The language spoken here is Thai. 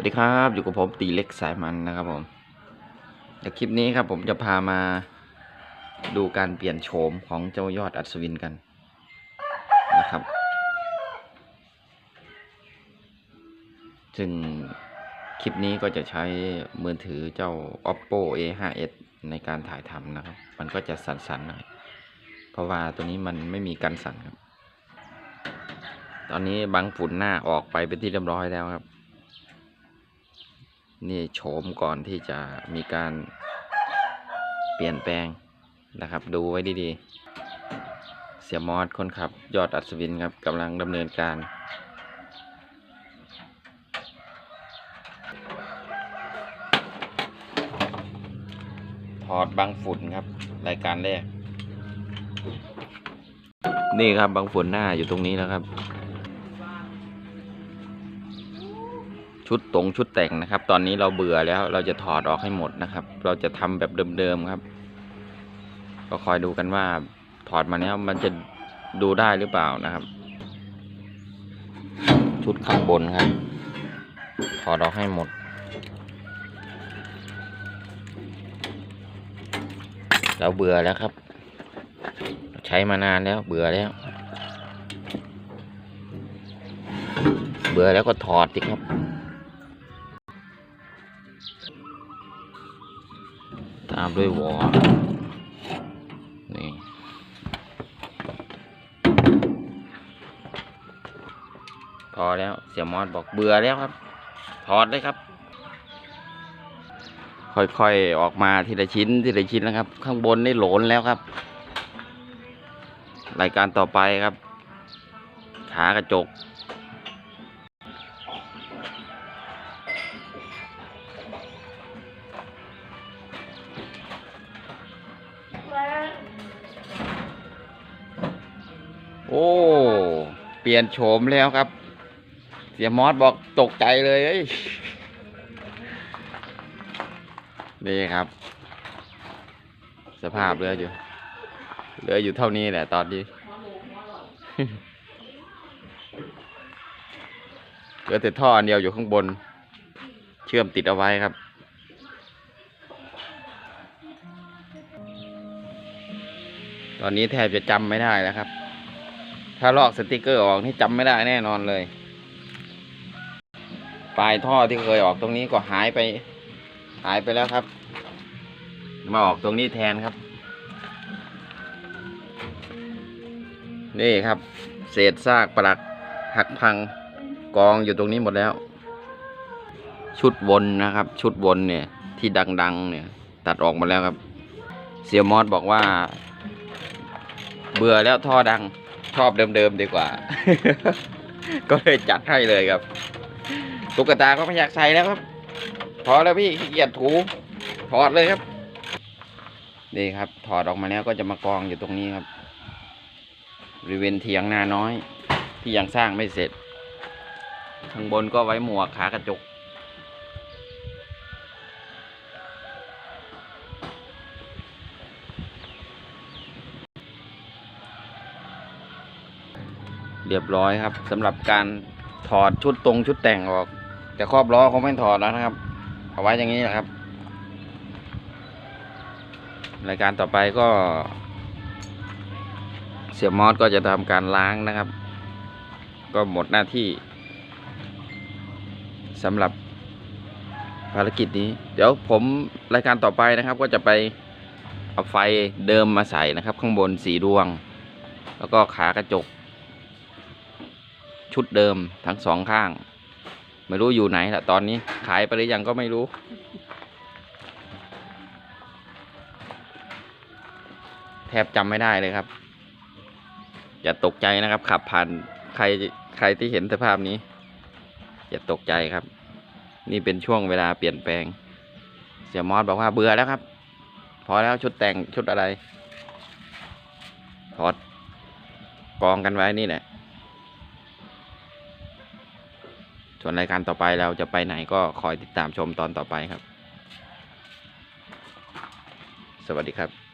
สวัสดีครับ อยู่กับผมตีเล็กสายมันนะครับผมเดี๋ยวคลิปนี้ครับ ผมจะพามาดูการเปลี่ยนโฉมของเจ้ายอดอัศวินกันนะครับ ซึ่งคลิปนี้ก็จะใช้มือถือเจ้า oppo a 5 s ในการถ่ายทำนะครับ มันก็จะสั่นๆหน่อย เพราะว่าตัวนี้มันไม่มีกันสั่นครับ ตอนนี้บังฝุ่นหน้าออกไปเป็นที่เรียบร้อยแล้วครับ นี่โฉมก่อนที่จะมีการเปลี่ยนแปลงนะครับ ดูไว้ดีๆ เสียมอสคนขับ ยอดอัศวินครับกำลังดำเนินการ ถอดบังฝุ่นครับ รายการแรก นี่ครับบังฝุ่นหน้าอยู่ตรงนี้แล้วครับ ชุดตรงชุดแต่งนะครับ ตอนนี้เราเบื่อแล้วเราจะถอดออกให้หมดนะครับ เราจะทำแบบเดิมๆครับ ก็คอยดูกันว่าถอดมาแล้วมันจะดูได้หรือเปล่านะครับ ชุดข้างบนครับ ถอดออกให้หมด เราเบื่อแล้วครับ ใช้มานานแล้วเบื่อแล้วเบื่อแล้วก็ถอดสิครับ ตามด้วยวอลนี่พอแล้วเสียมอสบอกเบื่อแล้วครับ ถอดเลยครับ ค่อยๆออกมาทีละชิ้นทีละชิ้นนะครับ ข้างบนนี่โหลนแล้วครับ รายการต่อไปครับ ขากระจก โอ้ เปลี่ยนโฉมแล้วครับ เสียมอสบอกตกใจเลยเอ้ยนี่ครับ สภาพเหลืออยู่เหลืออยู่เท่านี้แหละตอนนี้เหลือแต่ท่ออันเดียวอยู่ข้างบน เชื่อมติดเอาไว้ครับ ตอนนี้แทบจะจำไม่ได้แล้วครับ ถ้าลอกสติกเกอร์ออกนี่จำไม่ได้แน่นอนเลย ปลายท่อที่เคยออกตรงนี้ก็หายไป หายไปแล้วครับ มาออกตรงนี้แทนครับ นี่ครับ เศษซากปลักหักพังกองอยู่ตรงนี้หมดแล้ว ชุดวนนะครับ ชุดวนเนี่ยที่ดังๆ เนี่ย ตัดออกหมาแล้วครับ เสียมอสบอกว่า เบื่อแล้วท่อดัง ชอบเดิมๆดีกว่า ก็เลยจัดให้เลยครับ ตุ๊กตาก็ไม่อยากใส่แล้วครับ พอแล้วพี่ขี้เกียจถูถอดเลยครับ นี่ครับ ถอดออกมาแล้วก็จะมากองอยู่ตรงนี้ครับบริเวณเถียงนาน้อย ที่ยังสร้างไม่เสร็จ ข้างบนก็ไว้หมวกขากระจก เรียบร้อยครับสำหรับการถอดชุดตรงชุดแต่งออก แต่ครอบล้อคงไม่ถอดแล้วนะครับ เอาไว้อย่างนี้นะครับ รายการต่อไปก็ เสียมอสก็จะทำการล้างนะครับ ก็หมดหน้าที่สำหรับภารกิจนี้ เดี๋ยวผมรายการต่อไปนะครับ ก็จะไปเอาไฟเดิมมาใส่นะครับ ข้างบนสีดวง แล้วก็ขากระจก ชุดเดิมทั้งสองข้าง ไม่รู้อยู่ไหนละตอนนี้ขายไปหรือยังก็ไม่รู้ แทบจำไม่ได้เลยครับ อย่าตกใจนะครับ ขับผ่านใครใครที่เห็นสภาพนี้ อย่าตกใจครับ นี่เป็นช่วงเวลาเปลี่ยนแปลง เสียมอสบอกว่าเบื่อแล้วครับ พอแล้วชุดแต่งชุดอะไรถอดกองกันไว้นี่แหละ ส่วนรายการต่อไปเราจะไปไหนก็คอยติดตามชมตอนต่อไปครับ สวัสดีครับ